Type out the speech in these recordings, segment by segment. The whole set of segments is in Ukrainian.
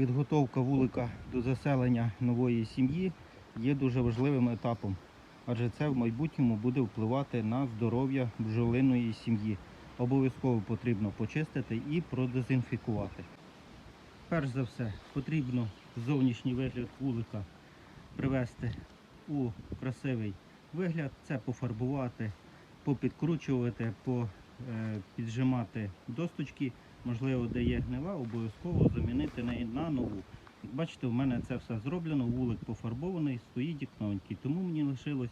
Підготовка вулика до заселення нової сім'ї є дуже важливим етапом, адже це в майбутньому буде впливати на здоров'я бджолиної сім'ї. Обов'язково потрібно почистити і продезінфікувати. Перш за все, потрібно зовнішній вигляд вулика привести у красивий вигляд, це пофарбувати, попідкручувати, попіджимати досточки, можливо, де є гнила, обов'язково замінити неї на нову. Як бачите, в мене це все зроблено, вулик пофарбований, стоїть як новенький. Тому мені лишилось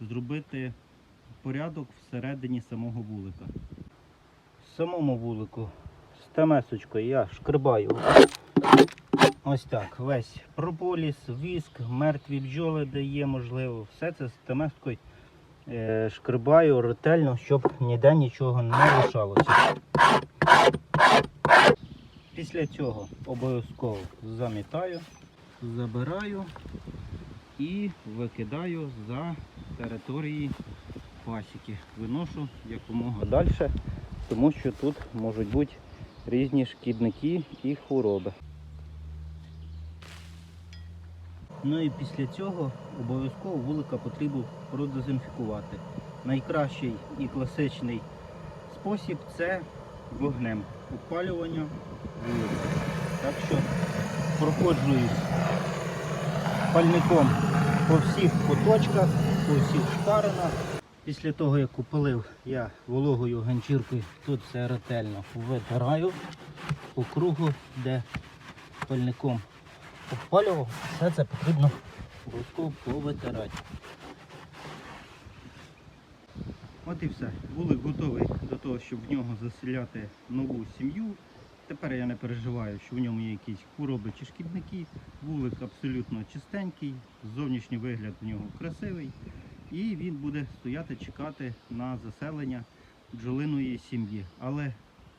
зробити порядок всередині самого вулика. В самому вулику з темесочкою я шкрибаю ось так. Весь прополіс, віск, мертві бджоли, де є можливо. Все це з темескою е, шкрибаю ретельно, щоб ніде нічого не лишалося. Після цього обов'язково замітаю, забираю і викидаю за території пасіки. Виношу якомога далі, тому що тут можуть бути різні шкідники і хвороби. Ну і після цього обов'язково вулика потрібно продезінфікувати. Найкращий і класичний спосіб це вогнем опалювання. Так що проходжуюсь пальником по всіх куточках, по всіх шпаринах. Після того, як опалив, я вологою ганчіркою тут все ретельно витираю по кругу, де пальником обпалював, все це потрібно обов'язково повитирати. От і все. Вулик готовий до того, щоб в нього заселяти нову сім'ю. Тепер я не переживаю, що в ньому є якісь хвороби чи шкідники. Вулик абсолютно чистенький, зовнішній вигляд в нього красивий. І він буде стояти, чекати на заселення бджолиної сім'ї. Але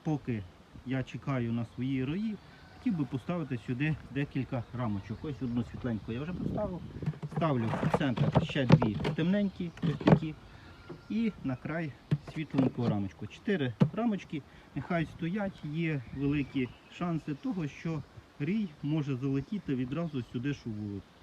поки я чекаю на свої рої, хотів би поставити сюди декілька рамочок. Ось одну світленьку я вже поставив. Ставлю в центр ще дві темненькі, ось такі. І на край світленьку рамочку. Чотири рамочки, нехай стоять, є великі шанси того, що рій може залетіти відразу сюди ж у вулик.